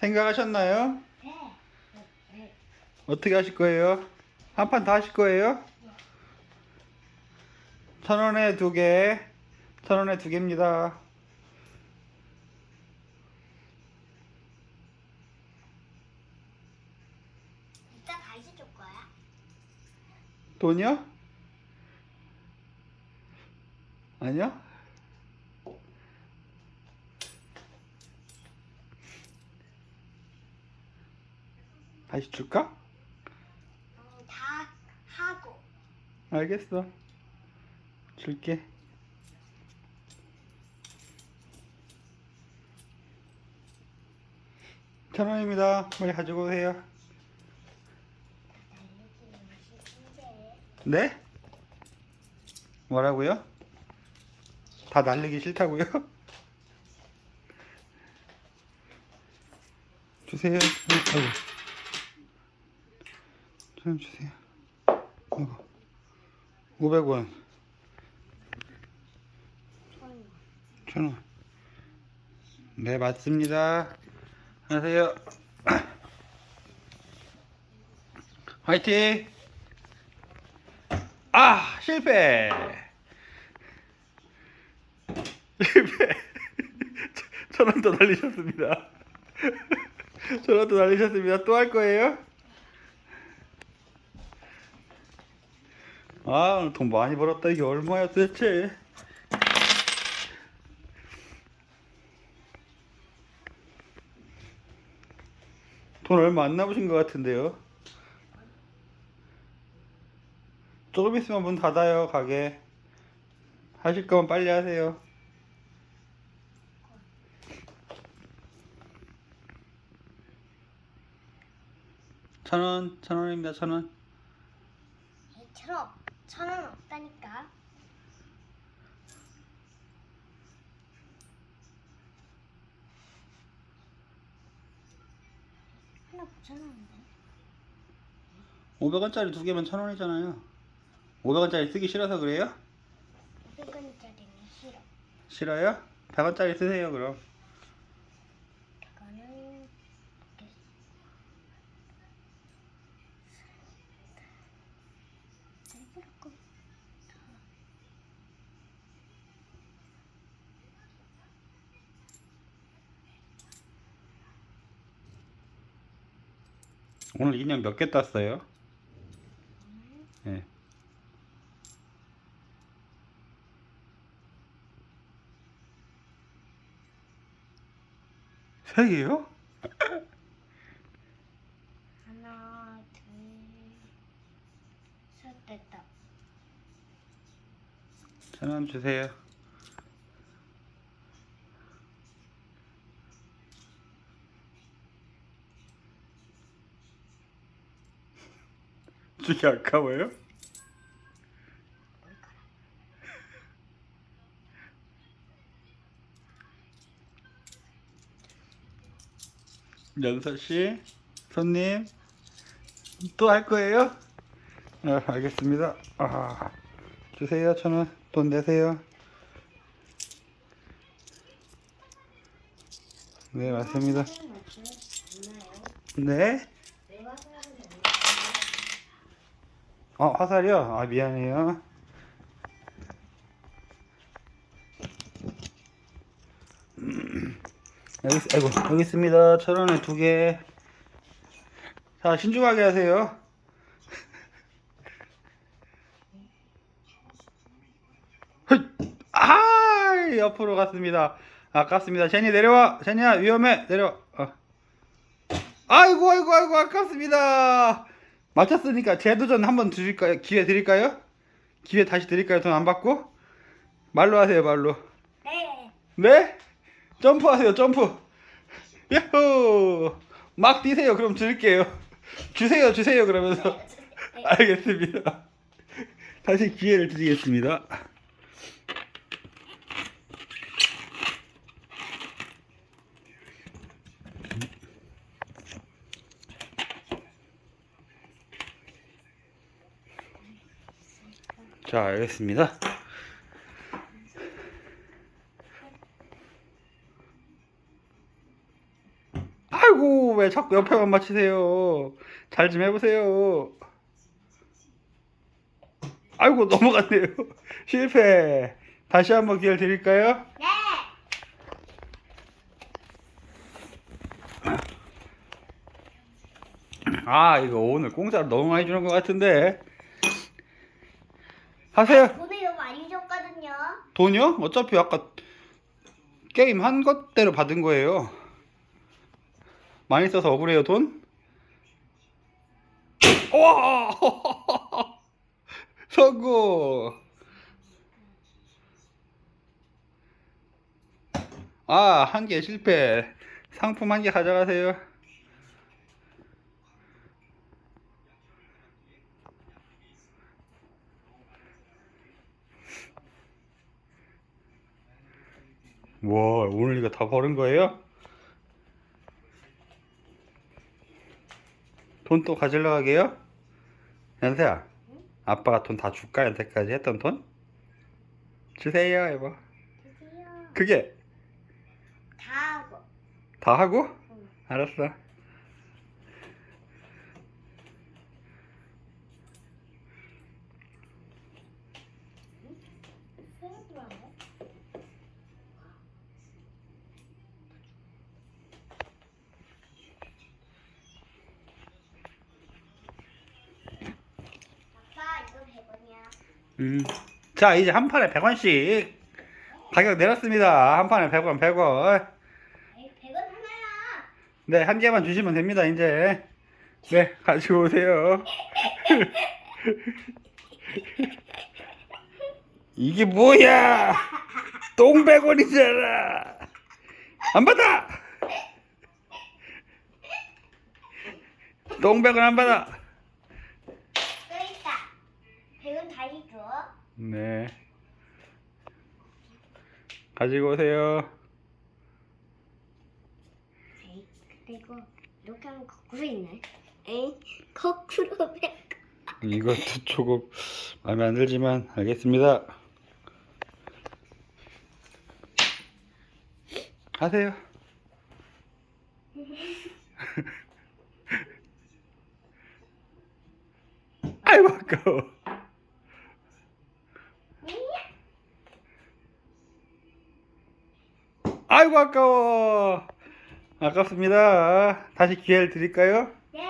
생각하셨나요? 네. 네. 어떻게 하실 거예요? 한판더 하실 거예요? 천 원에 두 개, 천 원에 두 개입니다. 이따 다시 줄 거야? 돈이요? 아니요? 다시 줄까? 어, 다 하고. 알겠어. 줄게. 천 원입니다. 빨리 가지고 오세요. 네? 뭐라고요? 다 날리기 싫다고요? 주세요. 아이고. 좀 주세요. 아이고. 500원. 천천 원. 네, 맞습니다. 안녕하세요. 화이팅! 아, 실패! 실패! 천원 더 날리셨습니다. 천원더 날리셨습니다. 또 할 거예요? 아, 오늘 돈 많이 벌었다. 이게 얼마야 도대체? 돈 얼마 안 남으신 것 같은데요? 조금 있으면 문 닫아요, 가게. 하실 거면 빨리 하세요. 천 원, 천 원입니다, 천 원. 이천 천 원 없다니까. 하나 붙여놨는데. 500원짜리 두 개면 천 원이잖아요. 500원짜리 쓰기 싫어서 그래요? 500원짜리는 싫어. 싫어요? 100원짜리 쓰세요, 그럼. 그거는 일부러 오늘 인형 몇 개 땄어요? 네. 세 개요? 하나, 둘, 셋 됐다. 천원 주세요. 주기 아까워요? 연서 씨, 손님, 또 할 거예요? 아, 알겠습니다. 아, 주세요, 천 원. 돈 내세요. 네, 맞습니다. 네? 어, 화살이요? 아, 미안해요. 여기, 있- 아이고, 여기 있습니다. 천 원에 두 개. 자, 신중하게 하세요. 헛! 아, 옆으로 갔습니다. 아깝습니다. 제니 내려와. 제니야, 위험해. 내려와. 어. 아이고, 아이고, 아이고, 아깝습니다. 맞췄으니까 재도전 한번 드릴까요? 기회 드릴까요? 기회 다시 드릴까요? 돈 안 받고? 말로 하세요, 말로. 네. 네? 점프하세요, 점프. 야호! 막 뛰세요. 그럼 드릴게요. 주세요, 주세요. 그러면서. 알겠습니다. 다시 기회를 드리겠습니다. 자, 알겠습니다. 아이고 왜 자꾸 옆에만 맞히세요 잘 좀 해보세요 아이고 넘어갔네요 실패 다시 한번 기회를 드릴까요? 네. 아 이거 오늘 공짜로 너무 많이 주는 것 같은데 하세요 돈을 너무 많이 줬거든요. 돈이요? 어차피 아까 게임 한 것대로 받은 거예요 많이 써서 억울해요 돈? 와 성공 아 한 개 실패 상품 한 개 가져가세요 와 오늘 이거 다 버는 거예요? 돈 또 가지러 가게요? 연세야 아빠가 돈 다 줄까 연세까지 했던 돈? 주세요 해봐 드디어 그게 다 하고. 다 하고? 응. 알았어 음. 자 이제 한 판에 100원씩 가격 내렸습니다. 한 판에 100원 100원. 100원 하나야. 네 한 개만 주시면 됩니다 이제. 네 가지고 오세요. 이게 뭐야? 똥백원이잖아. 안 받아! 똥백원 안 받아 또 있다. 100원 다시 줘. 네 가지고 오세요 에이, 이거 이렇게 하면 거꾸로 있네. 에이, 거꾸로 100. 이것도 조금 마음에 안 들지만 알겠습니다. 하세요. 아이고 아까워. 아이고 아까워. 아깝습니다. 다시 기회를 드릴까요? 네.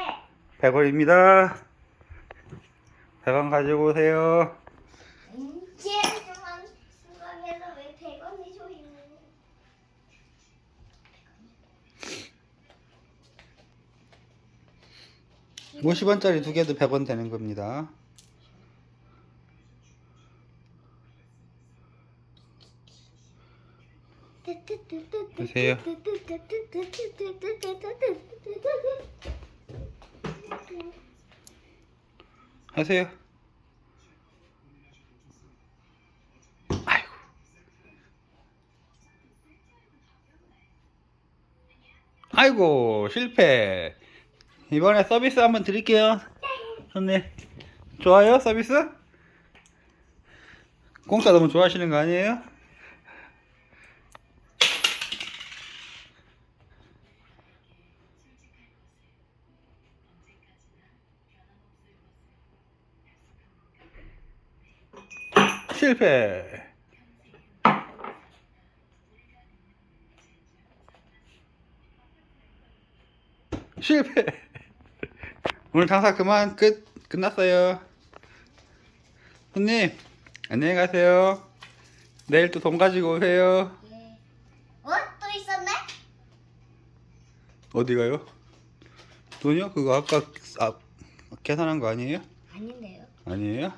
100원입니다. 100원 가지고 오세요. 제일 중요한 생각에서 왜 100원이 줘 있는 50원짜리 두 개도 100원 되는 겁니다. 드세요. 하세요. 아이고. 아이고, 실패. 이번에 서비스 한번 드릴게요. 손님. 좋아요, 서비스? 공짜 너무 좋아하시는 거 아니에요? 실패. 실패. 오늘 장사 그만 끝 끝났어요. 손님 안녕히 가세요. 내일 또 돈 가지고 오세요. 예. 어? 또 있었네? 어디 가요? 돈이요? 그거 아까 아, 계산한 거 아니에요? 아닌데요. 아니에요?